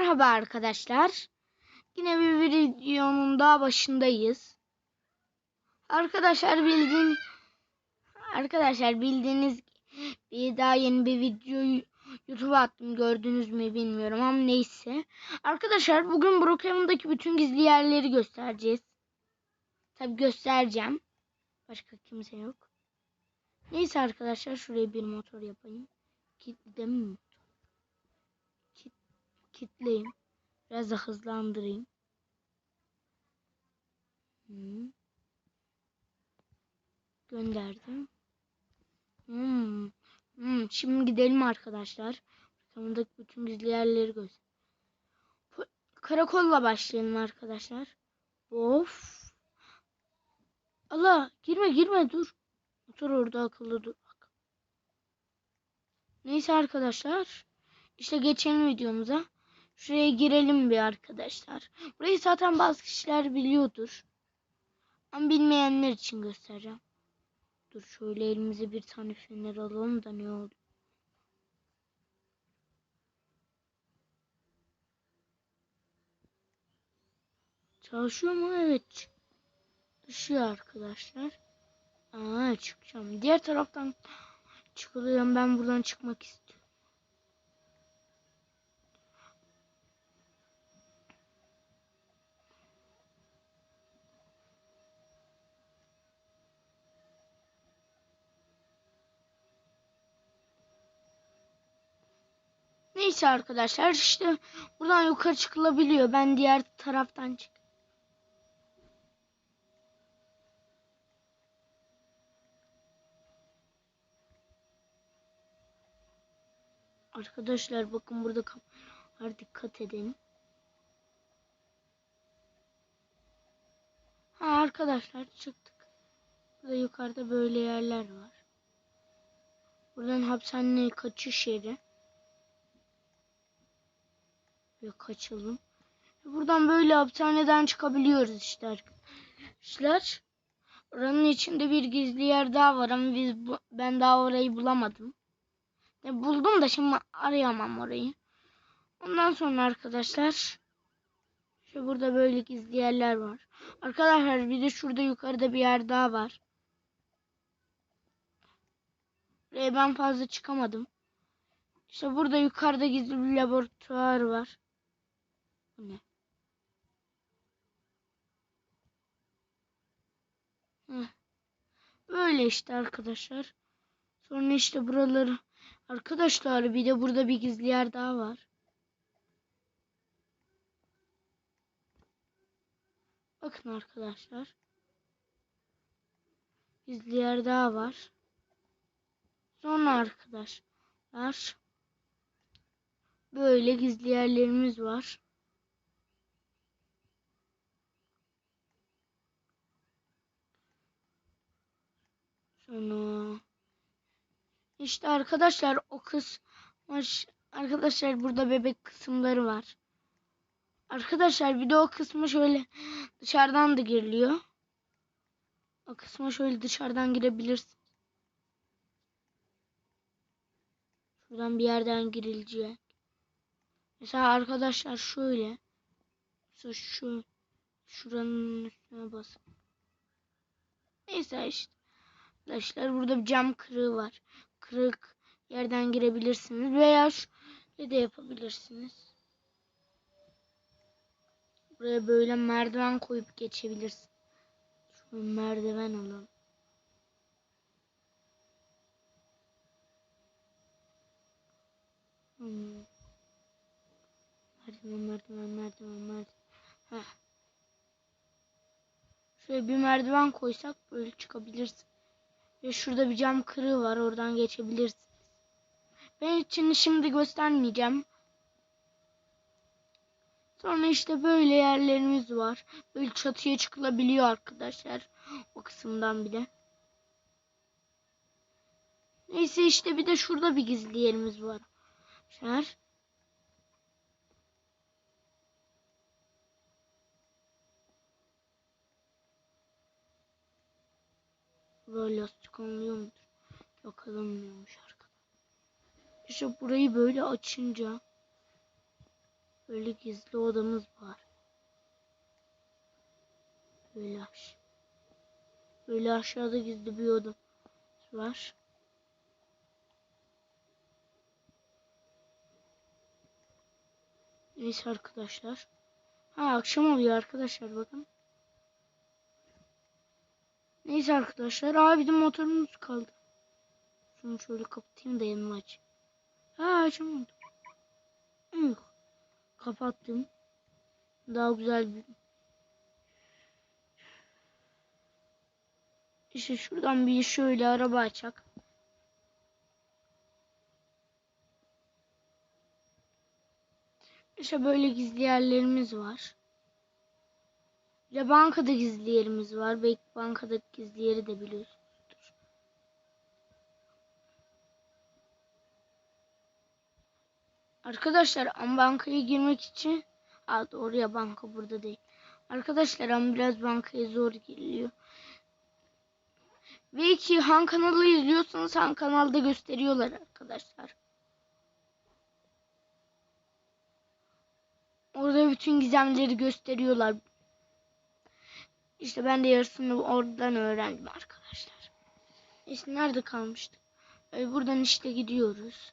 Merhaba arkadaşlar. Yine bir videonun daha başındayız. Arkadaşlar bildiğin Arkadaşlar bildiğiniz bir daha yeni bir videoyu YouTube'a attım. Gördünüz mü bilmiyorum ama neyse. Arkadaşlar bugün Brookhaven'daki bütün gizli yerleri göstereceğiz. Tabi göstereceğim. Başka kimse yok. Neyse arkadaşlar şuraya bir motor yapayım. Kilitledim mi? Kit, kitleyim. Biraz da hızlandırayım. Hmm. Gönderdim. Hmm. Hmm. Şimdi gidelim arkadaşlar. Kamındaki bütün gizli yerleri göster. Karakolla başlayalım arkadaşlar. Of. Allah girme girme dur. Motor orada akıllı dur. Bak. Neyse arkadaşlar. İşte geçelim videomuza. Şuraya girelim bir arkadaşlar. Burayı zaten bazı kişiler biliyordur. Ama bilmeyenler için göstereceğim. Dur şöyle elimize bir tane fener alalım da ne oldu? Çalışıyor mu? Evet. Düşüyor arkadaşlar. Aa çıkacağım. Diğer taraftan çıkılıyorum. Ben buradan çıkmak istiyorum. Neyse arkadaşlar işte buradan yukarı çıkılabiliyor. Ben diğer taraftan çık. Arkadaşlar bakın burada kameralar dikkat edin. Ha arkadaşlar çıktık. Burada yukarıda böyle yerler var. Buradan hapishaneye kaçış yeri. Ve kaçalım. Buradan böyle hapishaneden çıkabiliyoruz işte arkadaşlar. Oranın içinde bir gizli yer daha var ama biz bu, ben daha orayı bulamadım. Ya buldum da şimdi arayamam orayı. Ondan sonra arkadaşlar şu burada böyle gizli yerler var. Arkadaşlar bir de şurada yukarıda bir yer daha var. Buraya ben fazla çıkamadım. İşte burada yukarıda gizli bir laboratuvar var. Bu ne? Böyle işte arkadaşlar. Sonra işte buraları arkadaşlar bir de burada bir gizli yer daha var. Bakın arkadaşlar. Gizli yer daha var. Sonra arkadaşlar böyle gizli yerlerimiz var. Sonra işte arkadaşlar o kısım arkadaşlar burada bebek kısımları var. Arkadaşlar bir de o kısmı şöyle dışarıdan da giriliyor. O kısma şöyle dışarıdan girebilirsin. Şuradan bir yerden girilecek. Mesela arkadaşlar şöyle. Mesela şu şuranın üstüne basın. Neyse işte. Arkadaşlar burada bir cam kırığı var. Kırık yerden girebilirsiniz veya şöyle de yapabilirsiniz. Buraya böyle merdiven koyup geçebilirsin. Şöyle merdiven alalım. Hmm. Merdiven, merdiven, merdiven, merdiven. Heh. Şöyle bir merdiven koysak böyle çıkabilirsin. Şurada bir cam kırığı var. Oradan geçebilirsiniz. Ben için şimdi göstermeyeceğim. Sonra işte böyle yerlerimiz var. Böyle çatıya çıkılabiliyor arkadaşlar. O kısımdan bile. Neyse işte bir de şurada bir gizli yerimiz var. Şer. Böyle lastik alınıyor mudur? Yok alınmıyormuş arkadaşlar. İşte burayı böyle açınca Böyle gizli odamız var. Böyle aş. Böyle aşağıda gizli bir odamız var. Neyse arkadaşlar. Ha akşam oluyor arkadaşlar bakın. Neyse arkadaşlar. Aa bizim motorumuz kaldı. Şunu şöyle kapatayım da yanıma aç. Ha açamadım. Yok. Kapattım. Daha güzel bir İşte şuradan bir şöyle araba açak. İşte böyle gizli yerlerimiz var. De bankada gizli yerimiz var. Belki bankadaki gizli yeri de biliyorsunuzdur. Arkadaşlar ama bankaya girmek için Aa, doğru ya banka burada değil. Arkadaşlar ama biraz bankaya zor giriliyor. Ve ki Han kanalı izliyorsanız Han kanalda gösteriyorlar arkadaşlar. Orada bütün gizemleri gösteriyorlar. İşte ben de yarısını oradan öğrendim arkadaşlar. İşte nerede kalmıştık? Ee, buradan işte gidiyoruz.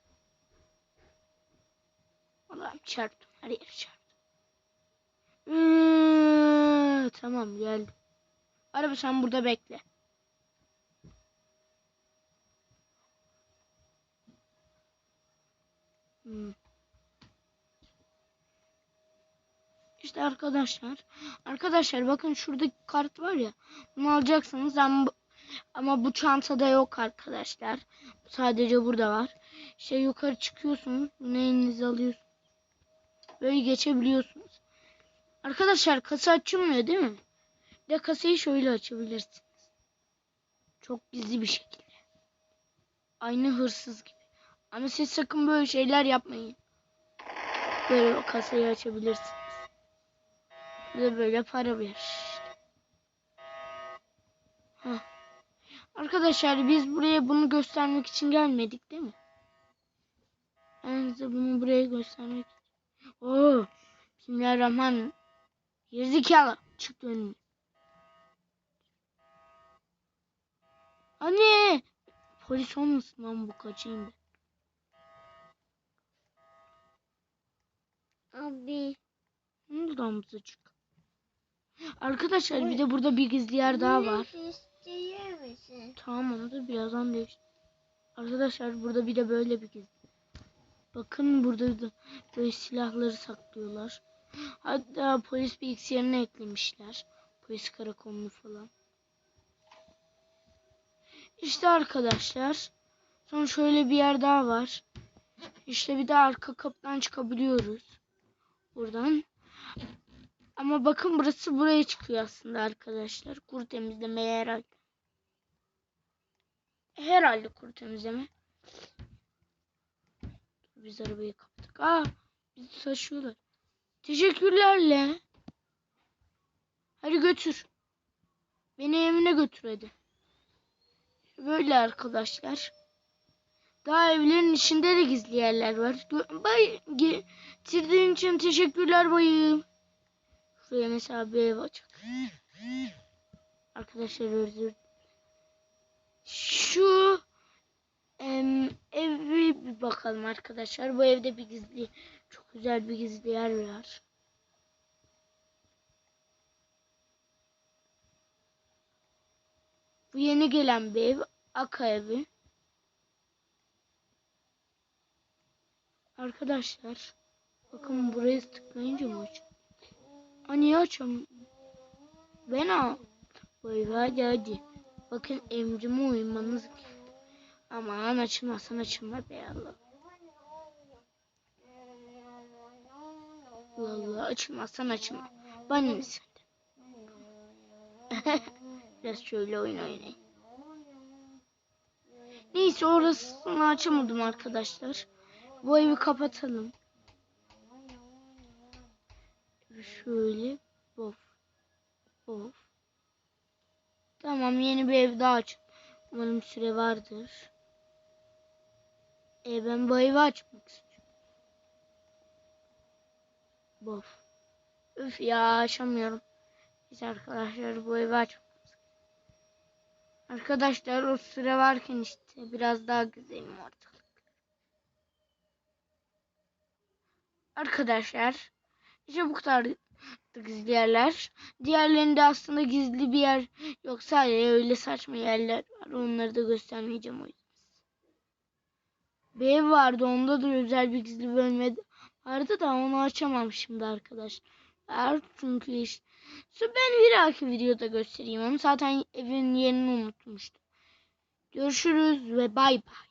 Allah'ım çarptım. Her yere çarptım. Ee, tamam geldim. Araba sen burada bekle. Hmm. İşte arkadaşlar. Arkadaşlar bakın şuradaki kart var ya. Bunu alacaksınız ama ama bu çantada yok arkadaşlar. Sadece burada var. Şey yukarı çıkıyorsunuz. Bunu elinize alıyorsunuz. Böyle geçebiliyorsunuz. Arkadaşlar kasa açılmıyor değil mi? Bir de kasayı şöyle açabilirsiniz. Çok gizli bir şekilde. Aynı hırsız gibi. Ama siz sakın böyle şeyler yapmayın. Böyle o kasayı açabilirsiniz. Ve böyle para ver. Heh. Arkadaşlar biz buraya bunu göstermek için gelmedik değil mi? Ben size bunu buraya göstermek için. Oo, Bismillahirrahmanirrahim. Gerizekalı. Çık önüme. Anne. Polis olmasın lan bu kaçayım ben. Abi. Buradan çık. Arkadaşlar bir de burada bir gizli yer daha var. Tamam onu da birazdan değiştir. Arkadaşlar burada bir de böyle bir gizli. Bakın burada da böyle silahları saklıyorlar. Hatta polis bilgisayarına eklemişler. Polis karakolunu falan. İşte arkadaşlar. Sonra şöyle bir yer daha var. İşte bir de arka kapıdan çıkabiliyoruz. Buradan. Ama bakın burası buraya çıkıyor aslında arkadaşlar. Kuru temizleme herhalde. Herhalde kuru temizleme. Biz arabayı kapattık. Aa, bizi taşıyorlar. Teşekkürlerle. Hadi götür. Beni evine götür hadi. Böyle arkadaşlar. Daha evlerin içinde de gizli yerler var. Bay getirdiğin için teşekkürler bayım. Şuraya mesela bir ev açık. Arkadaşlar özür Şu em, evi bir bakalım arkadaşlar. Bu evde bir gizli çok güzel bir gizli yer var. Bu yeni gelen bir ev. Aka evi. Arkadaşlar bakın buraya tıklayınca mı açıyor? Aa niye açam? Ben al. Vay hadi hadi. Bakın emrime uymanız Aman açılmazsan açılma be Allah. Allah açılmazsan açılma. Bana ne sen de? Biraz şöyle oyun oynayın. Neyse orasını açamadım arkadaşlar. Bu evi kapatalım. Şöyle bof. Bof. Tamam yeni bir ev daha aç. Umarım süre vardır. E ben bu evi açmak istiyorum. Bof. Üf ya açamıyorum. Biz arkadaşlar bu evi aç. Arkadaşlar o süre varken işte biraz daha güzelim ortalık. Arkadaşlar işte bu kadar da gizli. Diğerlerinde aslında gizli bir yer yok. Sadece öyle saçma yerler var. Onları da göstermeyeceğim o yüzden. Bir ev vardı. Onda da özel bir gizli bölme vardı da onu açamam şimdi arkadaşlar. Çünkü işte ben bir dahaki videoda göstereyim onu. Zaten evin yerini unutmuştum. Görüşürüz ve bay bay.